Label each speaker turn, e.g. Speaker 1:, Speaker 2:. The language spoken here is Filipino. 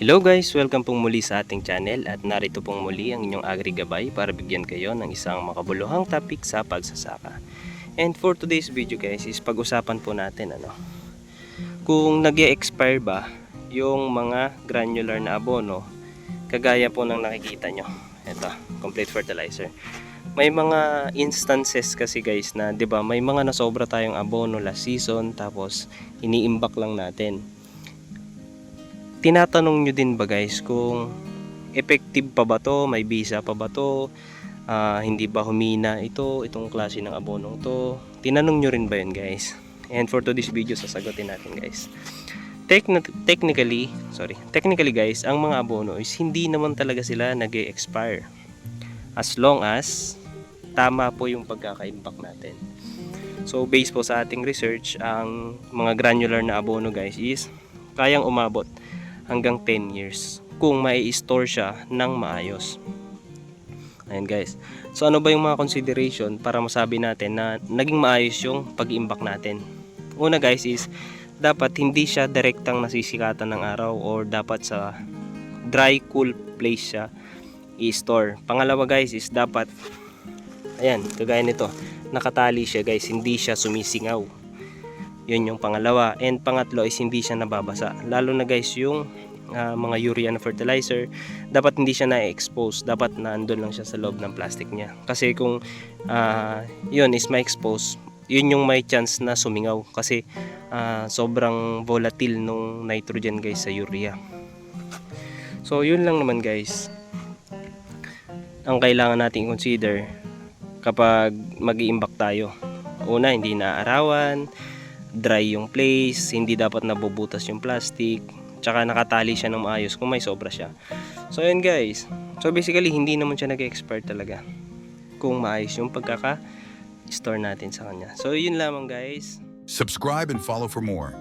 Speaker 1: Hello guys! Welcome pong muli sa ating channel at narito pong muli ang inyong Agri Gabay para bigyan kayo ng isang makabuluhang topic sa pagsasaka. And for today's video guys is pag-usapan po natin ano kung nag expire ba yung mga granular na abono kagaya po ng nakikita nyo. Ito, complete fertilizer. May mga instances kasi guys na 'di ba may mga nasobra tayong abono last season tapos iniimbak lang natin tinatanong nyo din ba guys kung effective pa ba to, may visa pa ba to, ah, hindi ba humina ito, itong klase ng abonong to. Tinanong nyo rin ba yun guys? And for today's video, sasagutin natin guys. Techni- technically, sorry, technically guys, ang mga abono is hindi naman talaga sila nag expire As long as tama po yung pagkaka-impact natin. So based po sa ating research, ang mga granular na abono guys is kayang umabot hanggang 10 years kung mai store siya ng maayos. Ayan guys. So ano ba yung mga consideration para masabi natin na naging maayos yung pag-iimbak natin? Una guys is dapat hindi siya direktang nasisikatan ng araw or dapat sa dry cool place siya i-store. Pangalawa guys is dapat ayan, kagaya nito, nakatali siya guys, hindi siya sumisingaw. Yun yung pangalawa. And pangatlo is hindi siya nababasa. Lalo na guys yung ah, mga urea na fertilizer, dapat hindi siya na-expose. Dapat naandun lang siya sa loob ng plastic niya. Kasi kung ah, yun is ma-expose, yun yung may chance na sumingaw. Kasi ah, sobrang volatile nung nitrogen guys sa urea. So yun lang naman guys. Ang kailangan natin consider kapag mag-iimbak tayo. Una, hindi naaarawan, dry yung place, hindi dapat nabubutas yung plastic, tsaka nakatali siya ng maayos kung may sobra siya. So yun guys. So basically hindi naman siya nag-expire talaga kung maayos yung pagkaka-store natin sa kanya. So yun lamang guys.
Speaker 2: Subscribe and follow for more.